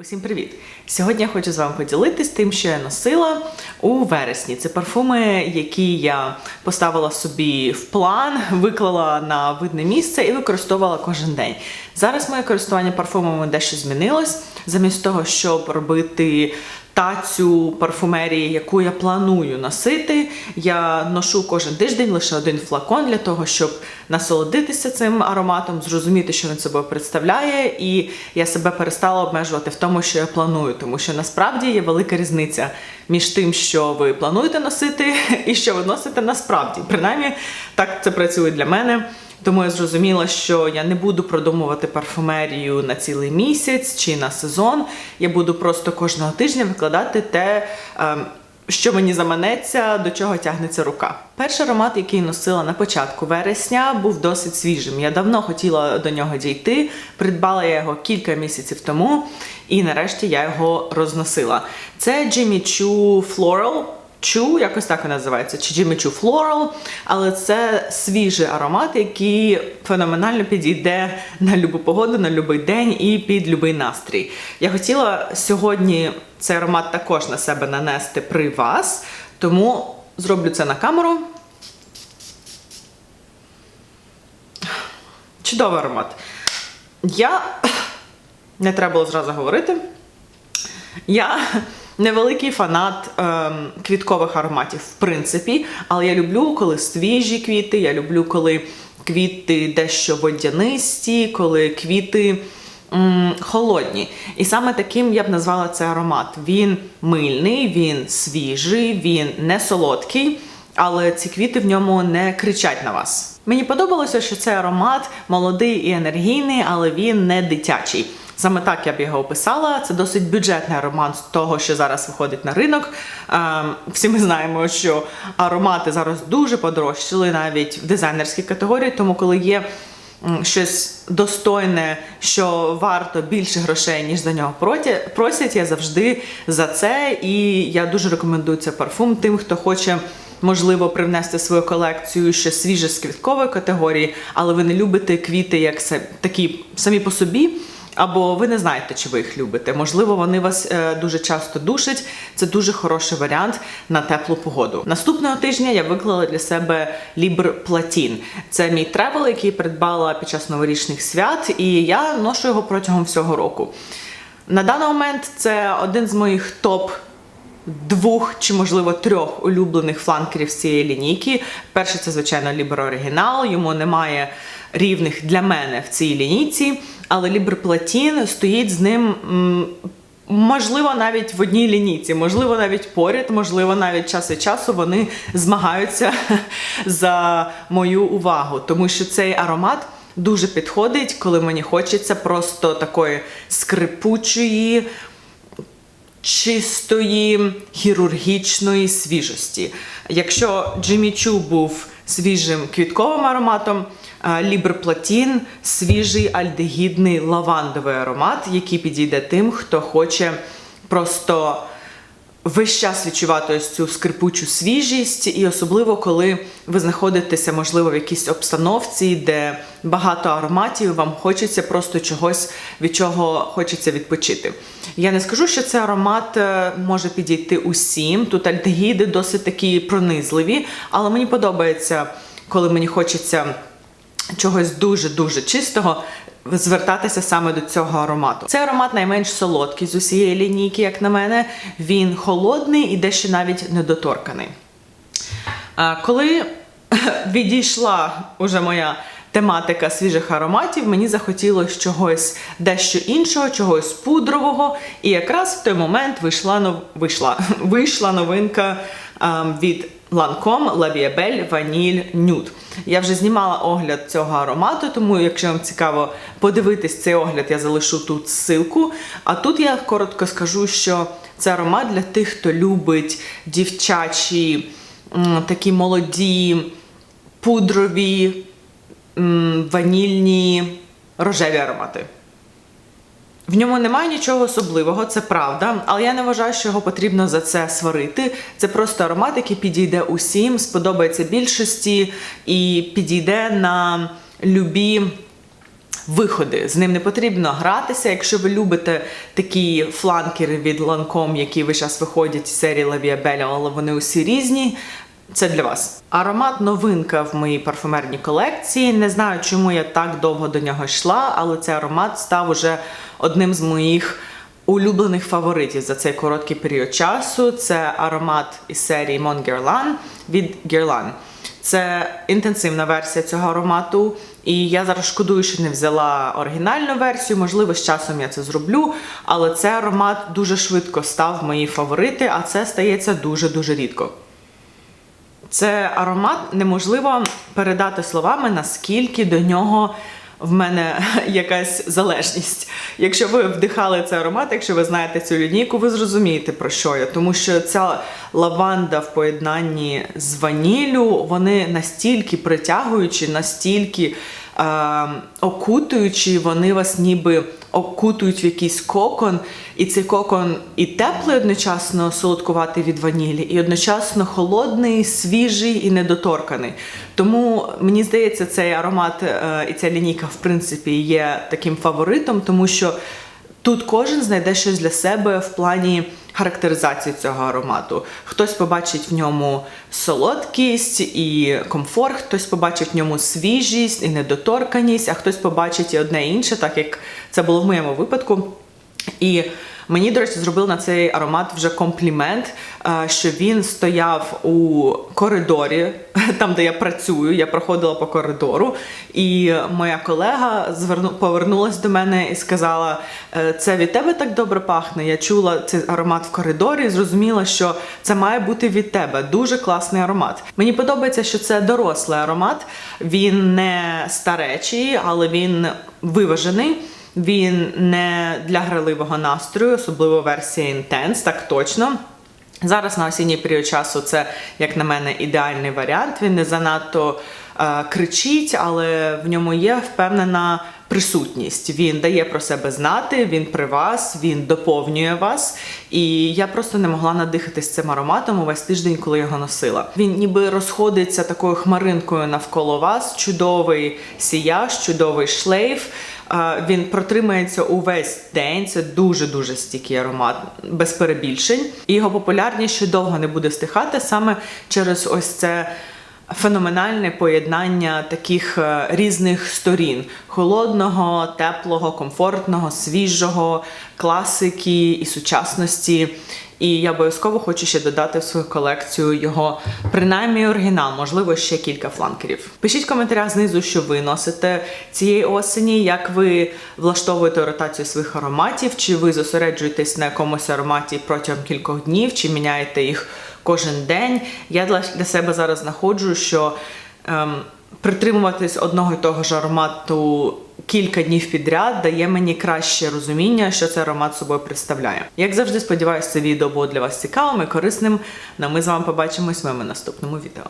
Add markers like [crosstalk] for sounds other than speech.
Усім привіт! Сьогодні я хочу з вами поділитись тим, що я носила у вересні. Це парфуми, які я поставила собі в план, виклала на видне місце і використовувала кожен день. Зараз моє користування парфумами дещо змінилось. Замість того, щоб робити тацю парфумерії, яку я планую носити, я ношу кожен тиждень лише один флакон для того, щоб насолодитися цим ароматом, зрозуміти, що він собою представляє, і я себе перестала обмежувати в тому, що я планую, тому що насправді є велика різниця між тим, що ви плануєте носити, [laughs] і що ви носите насправді. Принаймні, так це працює для мене. Тому я зрозуміла, що я не буду продумувати парфумерію на цілий місяць чи на сезон. Я буду просто кожного тижня викладати те, ем, що мені заманеться, до чого тягнеться рука. Перший аромат, який носила на початку вересня, був досить свіжим. Я давно хотіла до нього дійти. Придбала я його кілька місяців тому, і нарешті я його розносила. Це Jimmy Choo Floral. Чу, якось так він називається, чи Jimmy Choo Floral, але це свіжий аромат, який феноменально підійде на любу погоду, на будь-який день і під будь-який настрій. Я хотіла сьогодні цей аромат також на себе нанести при вас, тому зроблю це на камеру. Чудовий аромат. Я [coughs] не треба було зразу говорити. Я невеликий фанат ем, квіткових ароматів, в принципі, але я люблю, коли свіжі квіти, я люблю, коли квіти дещо водянисті, коли квіти холодні. І саме таким я б назвала цей аромат. Він мильний, він свіжий, він не солодкий. Але ці квіти в ньому не кричать на вас. Мені подобалося, що цей аромат молодий і енергійний, але він не дитячий. Саме так я б його описала. Це досить бюджетний аромат з того, що зараз виходить на ринок. Ем, Всі ми знаємо, що аромати зараз дуже подорожчали навіть в дизайнерській категорії, тому коли є щось достойне, що варто більше грошей, ніж за нього просять, я завжди за це. І я дуже рекомендую цей парфум тим, хто хоче. Можливо, привнести свою колекцію ще свіже з квіткової категорії, але ви не любите квіти як такі самі по собі, або ви не знаєте, чи ви їх любите. Можливо, вони вас е, дуже часто душать. Це дуже хороший варіант на теплу погоду. Наступного тижня я виклала для себе Libre Platin. Це мій тревел, який придбала під час новорічних свят, і я ношу його протягом всього року. На даний момент це один з моїх топ двох чи, можливо, трьох улюблених фланкерів з цієї лінійки. Перший це, звичайно, Libre Оригінал. Йому немає рівних для мене в цій лінійці, але Libre Platin стоїть з ним. Можливо, навіть в одній лінійці, можливо, навіть поряд, можливо, навіть час від часу вони змагаються [laughs] за мою увагу, тому що цей аромат дуже підходить, коли мені хочеться просто такої скрипучої, чистої хірургічної свіжості. Якщо Джиммі Чу був свіжим квітковим ароматом, ліберплатін свіжий альдегідний лавандовий аромат, який підійде тим, хто хоче просто весь час відчувати ось цю скрипучу свіжість, і особливо коли ви знаходитеся, можливо, в якійсь обстановці, де багато ароматів, вам хочеться просто чогось, від чого хочеться відпочити. Я не скажу, що цей аромат е, може підійти усім. Тут альдегіди досить такі пронизливі, але мені подобається, коли мені хочеться чогось дуже-дуже чистого. Звертатися саме до цього аромату. Цей аромат найменш солодкий з усієї лінійки, як на мене. Він холодний і дещо навіть недоторканий. Коли [laughs] відійшла уже моя тематика свіжих ароматів, мені захотілося чогось дещо іншого, чогось пудрового. І якраз в той момент вийшла вийшла, [laughs] вийшла новинка від Lancome La Vanille Nude. Я вже знімала огляд цього аромату, тому якщо вам цікаво подивитись цей огляд, я залишу тут ссылку. А тут я коротко скажу, що це аромат для тих, хто любить дівчачі, такі молоді, пудрові, ванільні, рожеві аромати. В ньому немає нічого особливого, це правда, але я не вважаю, що його потрібно за це сварити. Це просто аромат, який підійде усім, сподобається більшості і підійде на любі виходи. З ним не потрібно гратися. Якщо ви любите такі фланкери від Lancome, які ви зараз виходять з серії La Vie але вони усі різні. Це для вас. Аромат новинка в моїй парфумерній колекції. Не знаю, чому я так довго до нього йшла, але цей аромат став уже одним з моїх улюблених фаворитів за цей короткий період часу. Це аромат із серії Mon Guerlain від Guerlain. Це інтенсивна версія цього аромату, і я зараз шкодую, що не взяла оригінальну версію. Можливо, з часом я це зроблю, але цей аромат дуже швидко став мої фаворити, а це стається дуже-дуже рідко. Це аромат неможливо передати словами, наскільки до нього в мене [laughs] якась залежність. Якщо ви вдихали цей аромат, якщо ви знаєте цю лінійку, ви зрозумієте про що я. Тому що ця лаванда в поєднанні з ваніллю, вони настільки притягуючі, настільки окутуючі, вони вас ніби окутують в якийсь кокон, і цей кокон і теплий одночасно солодкуватий від ванілі, і одночасно холодний, свіжий і недоторканий. Тому мені здається, цей аромат е, і ця лінійка, в принципі, є таким фаворитом, тому що тут кожен знайде щось для себе в плані характеризації цього аромату. Хтось побачить в ньому солодкість і комфорт, хтось побачить в ньому свіжість і недоторканість, а хтось побачить і одне і інше, так як це було в моєму випадку. І мені, до речі, зробили на цей аромат вже комплімент, е, що він стояв у коридорі, [laughs] там, де я працюю. Я проходила по коридору, і моя колега зверну, повернулась до мене і сказала: «Е, Це від тебе так добре пахне. Я чула цей аромат в коридорі зрозуміла, що це має бути від тебе. Дуже класний аромат. Мені подобається, що це дорослий аромат. Він не старечий, але він виважений. Він не для граливого настрою, особливо версія Intense, так точно. Зараз на осінній період часу це, як на мене, ідеальний варіант. Він не занадто е, кричить, але в ньому є впевнена присутність. Він дає про себе знати, він при вас, він доповнює вас. І я просто не могла надихатись цим ароматом увесь тиждень, коли його носила. Він ніби розходиться такою хмаринкою навколо вас. Чудовий сіяж, чудовий шлейф. Він протримається увесь день. Це дуже дуже стійкий аромат, без перебільшень. Його популярність ще довго не буде стихати саме через ось це. Феноменальне поєднання таких е, різних сторін: холодного, теплого, комфортного, свіжого, класики і сучасності. І я обов'язково хочу ще додати в свою колекцію його принаймні оригінал, можливо, ще кілька фланкерів. Пишіть в коментарях знизу, що ви носите цієї осені, як ви влаштовуєте ротацію своїх ароматів, чи ви зосереджуєтесь на якомусь ароматі протягом кількох днів, чи міняєте їх кожен день. Я для себе зараз знаходжу, що ем, притримуватись одного і того ж аромату кілька днів підряд дає мені краще розуміння, що цей аромат собою представляє. Як завжди, сподіваюся, це відео було для вас цікавим і корисним. Ну, ми з вами побачимось в моєму наступному відео.